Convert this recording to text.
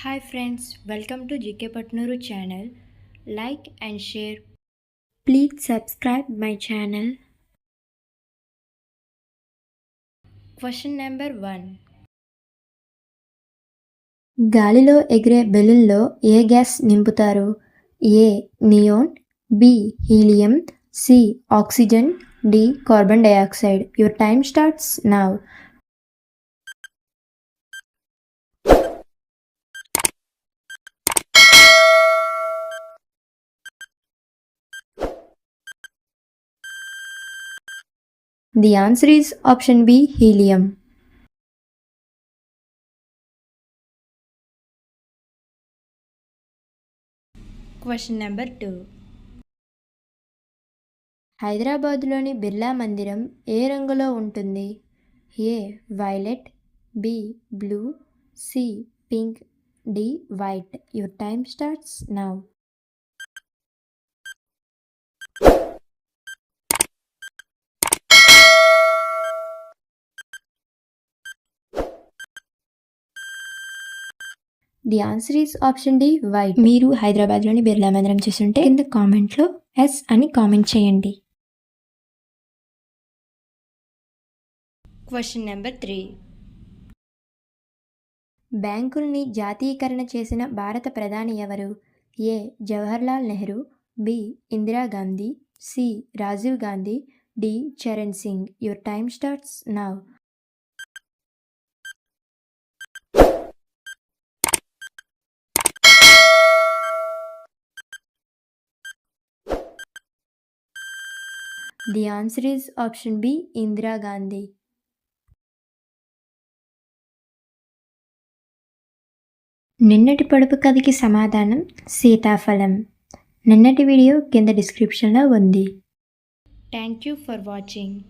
Hi friends welcome to G K Patnuru channel like and share please subscribe my channel question number one గాలిలో ఎగిరే బెలూన్లో ఏ gas నింపుతారు? A neon B helium C oxygen D carbon dioxide. Your time starts now the answer is option B helium question number two హైదరాబాద్లోని బిర్లా మందిరం ఏ రంగులో ఉంటుంది? A violet B blue C pink D white. Your time starts now the answer is option D white మీరు హైదరాబాద్లోని బిర్లా మందిరం చూస్తుంటే కింద కామెంట్లో ఎస్ అని కామెంట్ చేయండి. క్వశ్చన్ నెంబర్ త్రీ బ్యాంకుల్ని జాతీయకరణ చేసిన భారత ప్రధాని ఎవరు? A. Jawaharlal Nehru B. Indira Gandhi C. Rajiv Gandhi D. Charan Singh. Your time starts now the answer is option B Indira Gandhi నిన్నటి పొడుపు కథకి సమాధానం సీతాఫలం. నిన్నటి వీడియో కింద డిస్క్రిప్షన్లో ఉంది. Thank you for watching